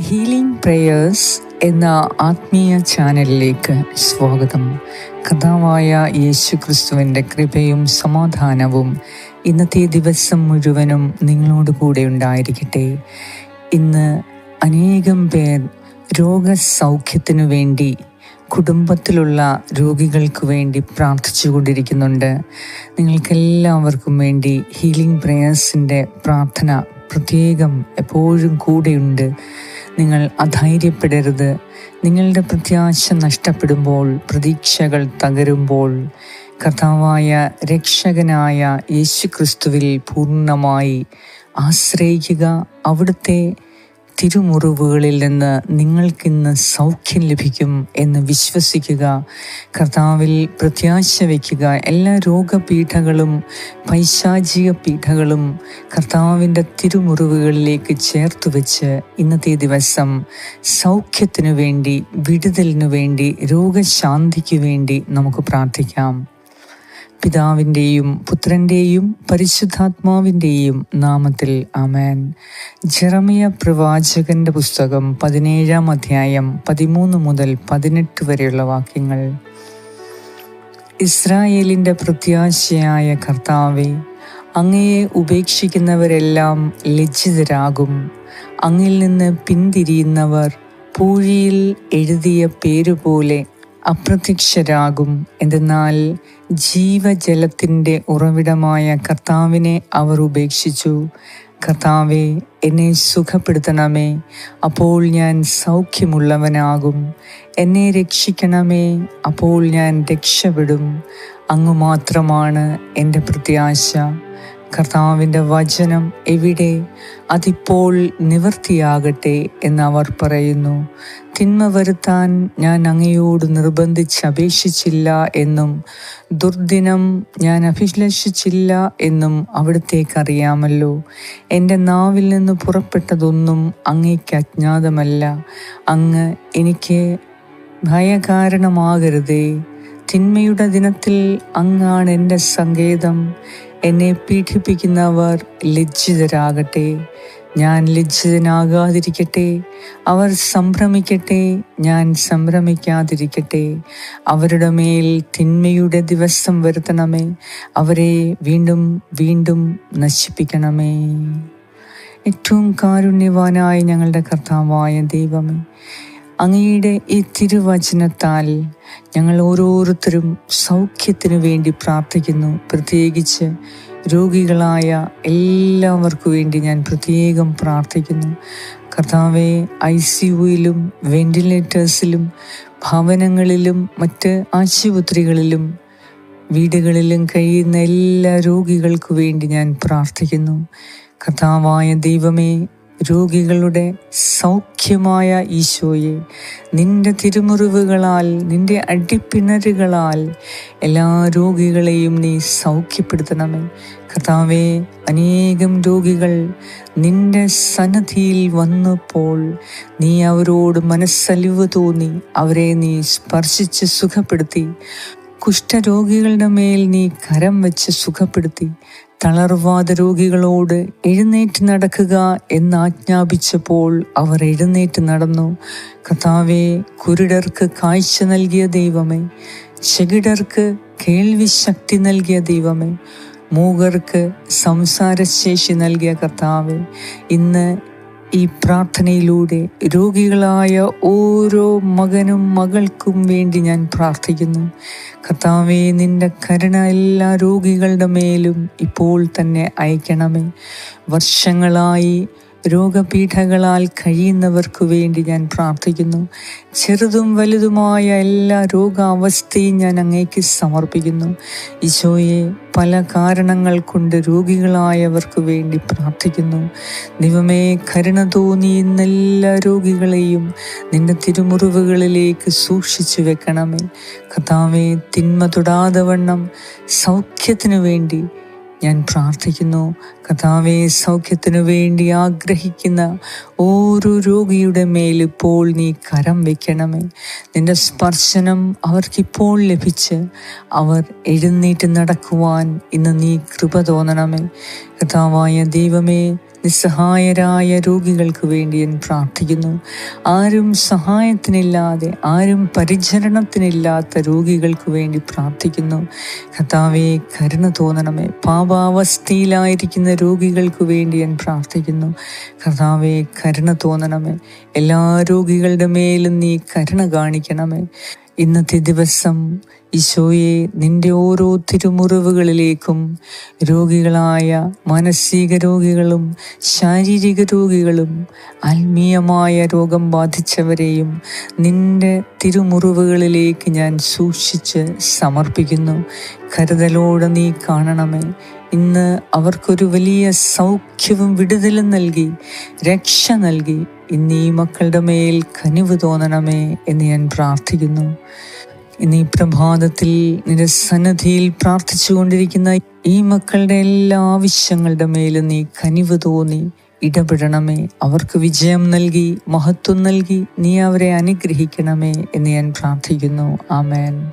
Healing prayers എന്ന ആത്മീയ ചാനലിലേക്ക് സ്വാഗതം. കഥാവായ യേശു ക്രിസ്തുവിന്റെ കൃപയും സമാധാനവും ഇന്നത്തെ ദിവസം മുഴുവനും നിങ്ങളോട് കൂടെ ഉണ്ടായിരിക്കട്ടെ. ഇന്ന് അനേകം പേർ രോഗസൗഖ്യത്തിനു വേണ്ടി കുടുംബത്തിലുള്ള രോഗികൾക്ക് വേണ്ടി പ്രാർത്ഥിച്ചു കൊണ്ടിരിക്കുന്നുണ്ട്. നിങ്ങൾക്കെല്ലാവർക്കും വേണ്ടി ഹീലിംഗ് പ്രേയേഴ്സിന്റെ പ്രാർത്ഥന പ്രത്യേകം എപ്പോഴും കൂടെയുണ്ട്. നിങ്ങൾ അധൈര്യപ്പെടരുത്. നിങ്ങളുടെ പ്രത്യാശ നഷ്ടപ്പെടുമ്പോൾ പ്രതീക്ഷകൾ തകരുമ്പോൾ കർത്താവായ രക്ഷകനായ യേശുക്രിസ്തുവിൽ പൂർണമായി ആശ്രയിക്കുക. അവിടുത്തെ തിരുമുറിവുകളിൽ നിന്ന് നിങ്ങൾക്കിന്ന് സൗഖ്യം ലഭിക്കും എന്ന് വിശ്വസിക്കുക കർത്താവിൽ പ്രത്യാശ വയ്ക്കുക എല്ലാ രോഗപീഠകളും പൈശാചിക പീഠകളും കർത്താവിന്റെ തിരുമുറിവുകളിലേക്ക് ചേർത്ത് വെച്ച് ഇന്നത്തെ ദിവസം സൗഖ്യത്തിനു വേണ്ടി വിടുതലിനു വേണ്ടി രോഗശാന്തിക്ക് വേണ്ടി നമുക്ക് പ്രാർത്ഥിക്കാം. പിതാവിന്റെയും പുത്രന്റെയും പരിശുദ്ധാത്മാവിന്റെയും നാമത്തിൽ അമേൻ ജെറമിയ പ്രവാചകന്റെ പുസ്തകം പതിനേഴാം അധ്യായം പതിമൂന്ന് മുതൽ പതിനെട്ട് വരെയുള്ള വാക്യങ്ങൾ. ഇസ്രായേലിന്റെ പ്രത്യാശയായ കർത്താവെ അങ്ങയെ ഉപേക്ഷിക്കുന്നവരെല്ലാം ലജ്ജിതരാകും. അങ്ങിൽ നിന്ന് പിന്തിരിയുന്നവർ പൂഴിയിൽ എഴുതിയ പേരുപോലെ അപ്രത്യക്ഷരാകും. എന്തെന്നാൽ ജീവജലത്തിന്റെ ഉറവിടമായ കർത്താവിനെ അവർ ഉപേക്ഷിച്ചു. കർത്താവെ എന്നെ സുഖപ്പെടുത്തണമേ. അപ്പോൾ ഞാൻ സൗഖ്യമുള്ളവനാകും. എന്നെ രക്ഷിക്കണമേ. അപ്പോൾ ഞാൻ രക്ഷപ്പെടും. അങ്ങ് മാത്രമാണ് എന്റെ പ്രത്യാശ. കർത്താവിന്റെ വചനം എവിടെ? അതിപ്പോൾ നിവൃത്തിയാകട്ടെ എന്ന് അവർ പറയുന്നു. തിന്മ വരുത്താൻ ഞാൻ അങ്ങയോട് നിർബന്ധിച്ച് അപേക്ഷിച്ചില്ല എന്നും ദുർദിനം ഞാൻ അഭിലഷിച്ചില്ല എന്നും അവിടത്തേക്കറിയാമല്ലോ എന്റെ നാവിൽ നിന്ന് പുറപ്പെട്ടതൊന്നും അങ്ങേക്ക് അജ്ഞാതമല്ല. അങ്ങ് എനിക്ക് ഭയകാരണമാകരുതേ. തിന്മയുടെ ദിനത്തിൽ അങ്ങാണ് എന്റെ സങ്കേതം. എന്നെ പീഡിപ്പിക്കുന്നവർ ലജ്ജിതരാകട്ടെ. ഞാൻ ലജ്ജിതനാകാതിരിക്കട്ടെ. അവർ സംഭ്രമിക്കട്ടെ. ഞാൻ സംഭ്രമിക്കാതിരിക്കട്ടെ. അവരുടെ മേൽ തിന്മയുടെ ദിവസം വരുത്തണമേ. അവരെ വീണ്ടും വീണ്ടും നശിപ്പിക്കണമേ. ഏറ്റവും കാരുണ്യവാനായ ഞങ്ങളുടെ കർത്താവായ ദൈവമേ അങ്ങയുടെ ഈ തിരുവചനത്താൽ ഞങ്ങൾ ഓരോരുത്തരും സൗഖ്യത്തിനു വേണ്ടി പ്രാർത്ഥിക്കുന്നു. പ്രത്യേകിച്ച് രോഗികളായ എല്ലാവർക്കു വേണ്ടി ഞാൻ പ്രത്യേകം പ്രാർത്ഥിക്കുന്നു. കർത്താവെ ഐ സി യുയിലും വെന്റിലേറ്റേഴ്സിലും ഭവനങ്ങളിലും മറ്റ് ആശുപത്രികളിലും വീടുകളിലും കഴിയുന്ന എല്ലാ രോഗികൾക്കു വേണ്ടി ഞാൻ പ്രാർത്ഥിക്കുന്നു. കർത്താവായ ദൈവമേ രോഗികളുടെ സൗഖ്യമായ ഈശോയെ നിന്റെ തിരുമുറിവുകളാൽ നിന്റെ അടിപ്പിണരുകളാൽ എല്ലാ രോഗികളെയും നീ സൗഖ്യപ്പെടുത്തണമേ. കർത്താവെ അനേകം രോഗികൾ നിന്റെ സന്നദ്ധിയിൽ വന്നപ്പോൾ നീ അവരോട് മനസ്സലിവ് തോന്നി അവരെ നീ സ്പർശിച്ച് സുഖപ്പെടുത്തി. കുഷ്ഠരോഗികളുടെ മേൽ നീ കരം വെച്ച് സുഖപ്പെടുത്തി. തളർവാദ രോഗികളോട് എഴുന്നേറ്റ് നടക്കുക എന്ന് ആജ്ഞാപിച്ചപ്പോൾ അവർ എഴുന്നേറ്റ് നടന്നു. കഥാവെ കുരുടർക്ക് കാഴ്ച നൽകിയ ദൈവമേ ചെകിടർക്ക് കേൾവി ശക്തി നൽകിയ ദൈവമേ മൂകർക്ക് സംസാരശേഷി നൽകിയ കർത്താവ് ഇന്ന് ഈ പ്രാർത്ഥനയിലൂടെ രോഗികളായ ഓരോ മകനും മകൾക്കും വേണ്ടി ഞാൻ പ്രാർത്ഥിക്കുന്നു. കർത്താവേ നിന്റെ കരുണ എല്ലാ രോഗികളുടെ മേലും ഇപ്പോൾ തന്നെ അയക്കണമേ. വർഷങ്ങളായി രോഗപീഠകളാൽ കഴിയുന്നവർക്കു വേണ്ടി ഞാൻ പ്രാർത്ഥിക്കുന്നു. ചെറുതും വലുതുമായ എല്ലാ രോഗാവസ്ഥയും ഞാൻ അങ്ങേക്ക് സമർപ്പിക്കുന്നു. ഈശോയെ പല കാരണങ്ങൾ കൊണ്ട് രോഗികളായവർക്ക് വേണ്ടി പ്രാർത്ഥിക്കുന്നു. ദൈവമേ കരുണ തോന്നി എല്ലാ രോഗികളെയും നിന്റെ തിരുമുറിവുകളിലേക്ക് സൂക്ഷിച്ചു വെക്കണമേ. കഥാവെ തിന്മ തൊടാതെ വണ്ണം സൗഖ്യത്തിനു വേണ്ടി ഞാൻ പ്രാർത്ഥിക്കുന്നു. കഥാവെ സൗഖ്യത്തിനു വേണ്ടി ആഗ്രഹിക്കുന്ന ഓരോ രോഗിയുടെ മേൽ ഇപ്പോൾ നീ കരം വയ്ക്കണമേ നിന്റെ സ്പർശനം അവർക്കിപ്പോൾ ലഭിച്ച് അവർ എഴുന്നേറ്റ് നടക്കുവാൻ ഇന്ന് നീ കൃപ തോന്നണമേ. കഥാവായ ദൈവമേ നിസ്സഹായരായ രോഗികൾക്ക് വേണ്ടി ഞാൻ പ്രാർത്ഥിക്കുന്നു. ആരും സഹായത്തിനില്ലാതെ ആരും പരിചരണത്തിനില്ലാത്ത രോഗികൾക്ക് വേണ്ടി പ്രാർത്ഥിക്കുന്നു. കഥാവെ കരുണ തോന്നണമേ. പാപാവസ്ഥയിലായിരിക്കുന്ന രോഗികൾക്ക് വേണ്ടി ഞാൻ പ്രാർത്ഥിക്കുന്നു. കഥാവെ കരുണ തോന്നണമേ. എല്ലാ രോഗികളുടെ മേലും നീ കരുണ കാണിക്കണമേ. ഇന്നത്തെ ദിവസം ഈശോയെ നിന്റെ ഓരോ തിരുമുറിവുകളിലേക്കും രോഗികളായ മാനസിക രോഗികളും ശാരീരിക രോഗികളും ആത്മീയമായ രോഗം ബാധിച്ചവരെയും നിന്റെ തിരുമുറിവുകളിലേക്ക് ഞാൻ സൂക്ഷിച്ച് സമർപ്പിക്കുന്നു. കരുതലോടെ നീ കാണണമേ. ഇന്ന് അവർക്കൊരു വലിയ സൗഖ്യവും വിടുതലും നൽകി രക്ഷ നൽകി. ഇന്ന് ഈ മക്കളുടെ മേൽ കനിവ് തോന്നണമേ എന്ന് ഞാൻ പ്രാർത്ഥിക്കുന്നു. ഇന്ന് ഈ പ്രഭാതത്തിൽ നിന്റെ സന്നദ്ധിയിൽ പ്രാർത്ഥിച്ചുകൊണ്ടിരിക്കുന്ന ഈ മക്കളുടെ എല്ലാ ആവശ്യങ്ങളുടെ മേലും നീ കനിവ് തോന്നി ഇടപെടണമേ. അവർക്ക് വിജയം നൽകി മഹത്വം നൽകി നീ അവരെ അനുഗ്രഹിക്കണമേ എന്ന് ഞാൻ പ്രാർത്ഥിക്കുന്നു. ആമേൻ.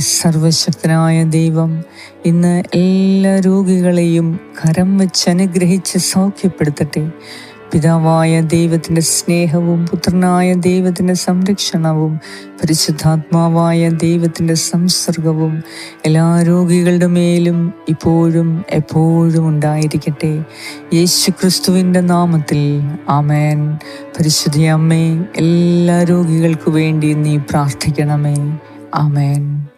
സർവശക്തനായ ദൈവം ഇന്ന് എല്ലാ രോഗികളെയും കരം വെച്ച് അനുഗ്രഹിച്ച് സൗഖ്യപ്പെടുത്തട്ടെ. പിതാവായ ദൈവത്തിന്റെ സ്നേഹവും പുത്രനായ ദൈവത്തിന്റെ സംരക്ഷണവും പരിശുദ്ധാത്മാവായ ദൈവത്തിന്റെ സംസർഗവും എല്ലാ രോഗികളുടെ മേലും ഇപ്പോഴും എപ്പോഴും ഉണ്ടായിരിക്കട്ടെ. യേശു ക്രിസ്തുവിന്റെ നാമത്തിൽ ആമേൻ. പരിശുദ്ധി അമ്മേ എല്ലാ രോഗികൾക്കു വേണ്ടി നീ പ്രാർത്ഥിക്കണമേ. ആമേൻ.